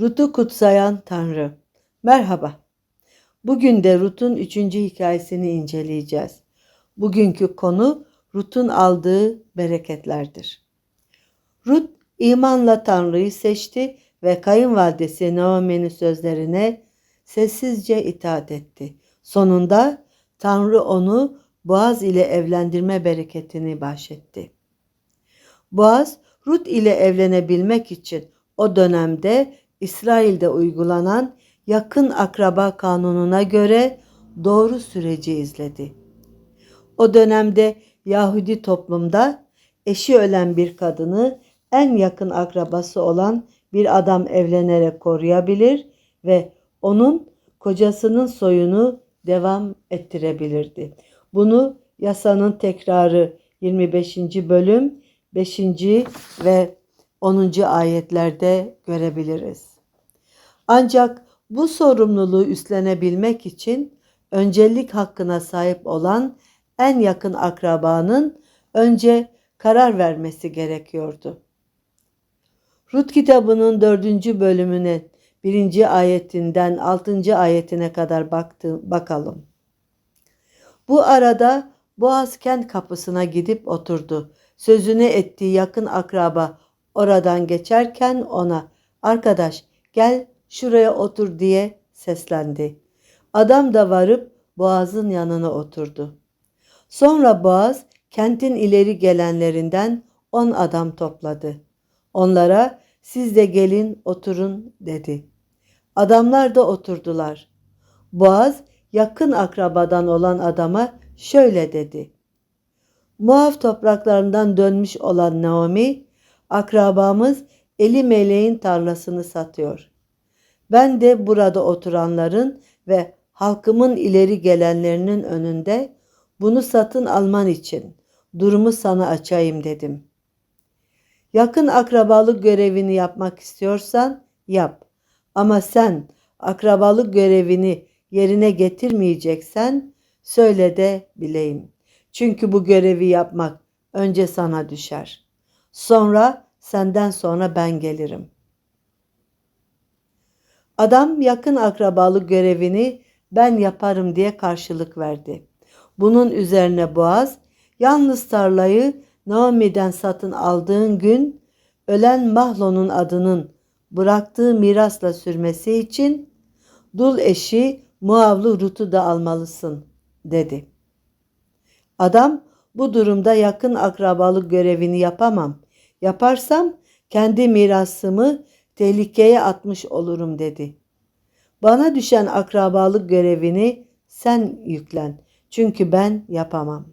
Rut'u kutsayan Tanrı. Merhaba. Bugün de Rut'un üçüncü hikayesini inceleyeceğiz. Bugünkü konu Rut'un aldığı bereketlerdir. Rut imanla Tanrı'yı seçti ve kayınvalidesi Naomi'nin sözlerine sessizce itaat etti. Sonunda Tanrı onu Boğaz ile evlendirme bereketini bahşetti. Boğaz, Rut ile evlenebilmek için o dönemde İsrail'de uygulanan yakın akraba kanununa göre doğru süreci izledi. O dönemde Yahudi toplumda eşi ölen bir kadını en yakın akrabası olan bir adam evlenerek koruyabilir ve onun kocasının soyunu devam ettirebilirdi. Bunu yasanın tekrarı 25. bölüm 5. ve 10. ayetlerde görebiliriz. Ancak bu sorumluluğu üstlenebilmek için öncelik hakkına sahip olan en yakın akrabanın önce karar vermesi gerekiyordu. Rut kitabının dördüncü bölümüne birinci ayetinden altıncı ayetine kadar baktı, bakalım. Bu arada Boğaz kent kapısına gidip oturdu. Sözünü ettiği yakın akraba oradan geçerken ona arkadaş gel şuraya otur diye seslendi. Adam da varıp Boğaz'ın yanına oturdu. Sonra Boğaz kentin ileri gelenlerinden on adam topladı. Onlara siz de gelin oturun dedi. Adamlar da oturdular. Boğaz yakın akrabadan olan adama şöyle dedi. Muaf topraklarından dönmüş olan Naomi, akrabamız Eli Meleğin tarlasını satıyor. Ben de burada oturanların ve halkımın ileri gelenlerinin önünde bunu satın alman için durumu sana açayım dedim. Yakın akrabalık görevini yapmak istiyorsan yap. Ama sen akrabalık görevini yerine getirmeyeceksen söyle de bileyim. Çünkü bu görevi yapmak önce sana düşer. Sonra senden sonra ben gelirim. Adam yakın akrabalık görevini ben yaparım diye karşılık verdi. Bunun üzerine Boğaz, yalnız tarlayı Naomi'den satın aldığın gün ölen Mahlon'un adının bıraktığı mirasla sürmesi için dul eşi Muavlı Rut'u da almalısın dedi. Adam bu durumda yakın akrabalık görevini yapamam. Yaparsam kendi mirasımı tehlikeye atmış olurum dedi. Bana düşen akrabalık görevini sen yüklen. Çünkü ben yapamam.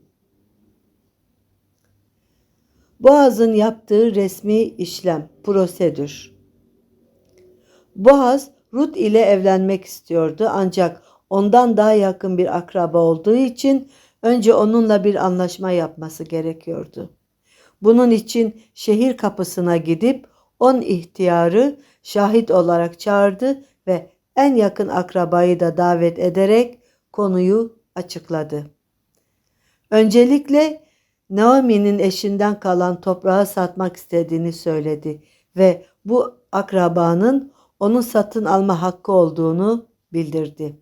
Boğaz'ın yaptığı resmi işlem, prosedür. Boğaz, Rut ile evlenmek istiyordu ancak ondan daha yakın bir akraba olduğu için önce onunla bir anlaşma yapması gerekiyordu. Bunun için şehir kapısına gidip on ihtiyarı şahit olarak çağırdı ve en yakın akrabayı da davet ederek konuyu açıkladı. Öncelikle Naomi'nin eşinden kalan toprağı satmak istediğini söyledi ve bu akrabanın onun satın alma hakkı olduğunu bildirdi.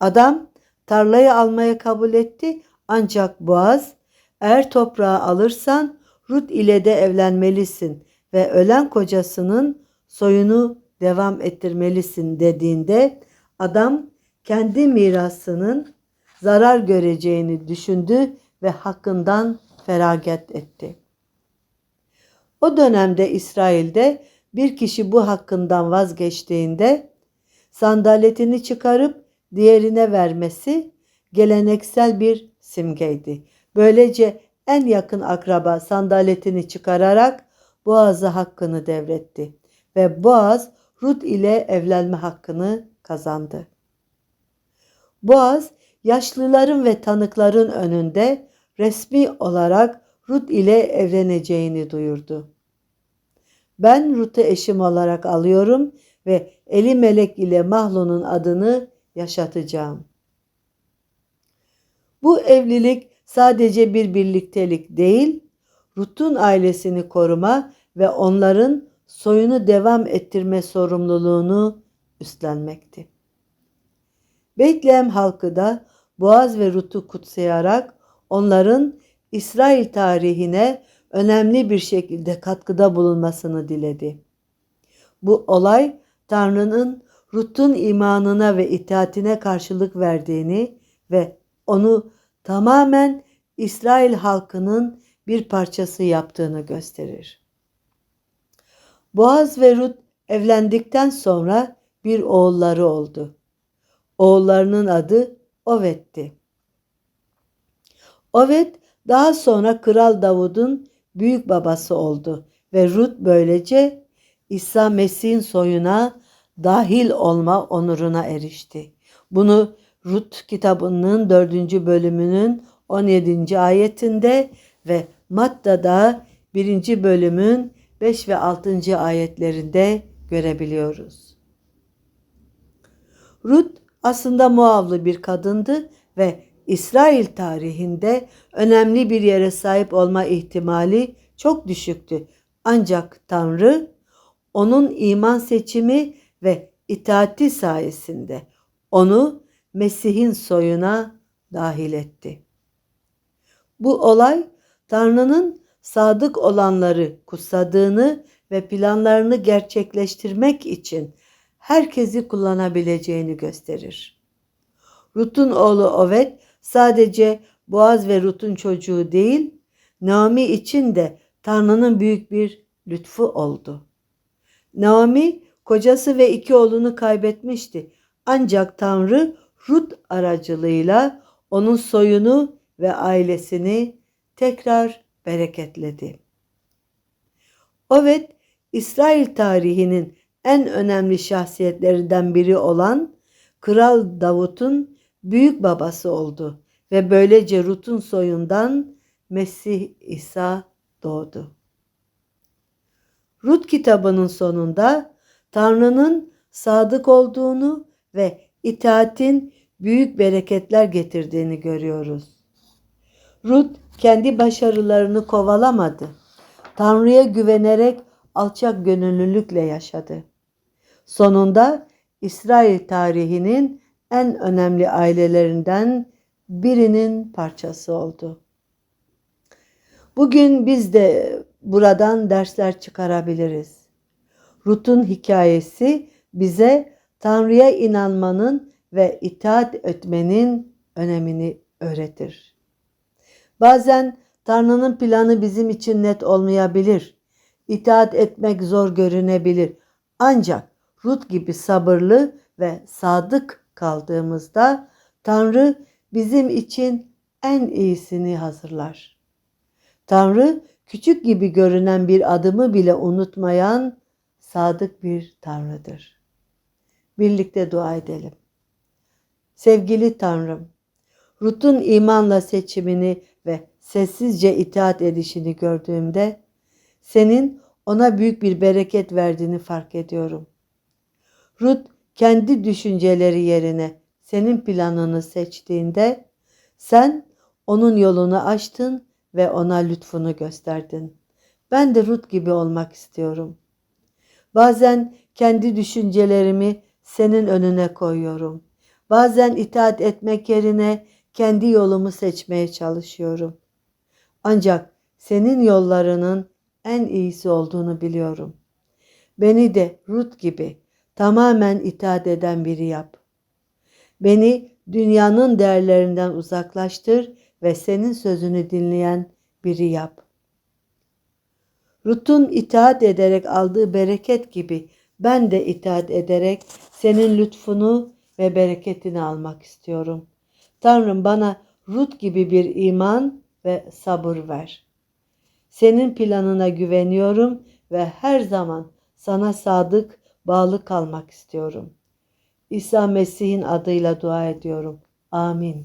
Adam tarlayı almaya kabul etti ancak Boğaz eğer toprağı alırsan Rut ile de evlenmelisin ve ölen kocasının soyunu devam ettirmelisin dediğinde adam kendi mirasının zarar göreceğini düşündü ve hakkından feragat etti. O dönemde İsrail'de bir kişi bu hakkından vazgeçtiğinde sandaletini çıkarıp diğerine vermesi geleneksel bir simgeydi. Böylece en yakın akraba sandaletini çıkararak Boğaz'a hakkını devretti ve Boğaz Rut ile evlenme hakkını kazandı. Boğaz yaşlıların ve tanıkların önünde resmi olarak Rut ile evleneceğini duyurdu. Ben Rut'u eşim olarak alıyorum ve Eli Melek ile Mahlon'un adını yaşatacağım. Bu evlilik sadece bir birliktelik değil, Rut'un ailesini koruma ve onların soyunu devam ettirme sorumluluğunu üstlenmekti. Beytlehem halkı da Boğaz ve Rut'u kutsayarak onların İsrail tarihine önemli bir şekilde katkıda bulunmasını diledi. Bu olay Tanrı'nın Rut'un imanına ve itaatine karşılık verdiğini ve onu tamamen İsrail halkının bir parçası yaptığını gösterir. Boğaz ve Rut evlendikten sonra bir oğulları oldu. Oğullarının adı Ovet'ti. Ovet daha sonra Kral Davud'un büyük babası oldu ve Rut böylece İsa Mesih'in soyuna dahil olma onuruna erişti. Bunu Rut kitabının 4. bölümünün 17. ayetinde ve Matta'da 1. bölümün 5 ve 6. ayetlerinde görebiliyoruz. Rut aslında Moavlı bir kadındı ve İsrail tarihinde önemli bir yere sahip olma ihtimali çok düşüktü. Ancak Tanrı onun iman seçimi ve itaati sayesinde onu Mesih'in soyuna dahil etti. Bu olay Tanrı'nın sadık olanları kutsadığını ve planlarını gerçekleştirmek için herkesi kullanabileceğini gösterir. Rut'un oğlu Ovet sadece Boğaz ve Rut'un çocuğu değil, Naomi için de Tanrı'nın büyük bir lütfu oldu. Naomi kocası ve iki oğlunu kaybetmişti. Ancak Tanrı Rut aracılığıyla onun soyunu ve ailesini tekrar bereketledi. Ovet, İsrail tarihinin en önemli şahsiyetlerinden biri olan Kral Davut'un büyük babası oldu ve böylece Rut'un soyundan Mesih İsa doğdu. Rut kitabının sonunda Tanrı'nın sadık olduğunu ve itaatin büyük bereketler getirdiğini görüyoruz. Rut kendi başarılarını kovalamadı. Tanrı'ya güvenerek alçak gönüllülükle yaşadı. Sonunda İsrail tarihinin en önemli ailelerinden birinin parçası oldu. Bugün biz de buradan dersler çıkarabiliriz. Rut'un hikayesi bize Tanrı'ya inanmanın ve itaat etmenin önemini öğretir. Bazen Tanrı'nın planı bizim için net olmayabilir. İtaat etmek zor görünebilir. Ancak Rut gibi sabırlı ve sadık kaldığımızda Tanrı bizim için en iyisini hazırlar. Tanrı küçük gibi görünen bir adımı bile unutmayan sadık bir Tanrı'dır. Birlikte dua edelim. Sevgili Tanrım, Rut'un imanla seçimini ve sessizce itaat edişini gördüğümde senin ona büyük bir bereket verdiğini fark ediyorum. Rut kendi düşünceleri yerine senin planını seçtiğinde sen onun yolunu açtın ve ona lütfunu gösterdin. Ben de Rut gibi olmak istiyorum. Bazen kendi düşüncelerimi senin önüne koyuyorum. Bazen itaat etmek yerine kendi yolumu seçmeye çalışıyorum. Ancak senin yollarının en iyisi olduğunu biliyorum. Beni de Rut gibi tamamen itaat eden biri yap. Beni dünyanın değerlerinden uzaklaştır ve senin sözünü dinleyen biri yap. Rut'un itaat ederek aldığı bereket gibi ben de itaat ederek senin lütfunu ve bereketini almak istiyorum. Tanrım bana Rut gibi bir iman ve sabır ver. Senin planına güveniyorum ve her zaman sana sadık, bağlı kalmak istiyorum. İsa Mesih'in adıyla dua ediyorum. Amin.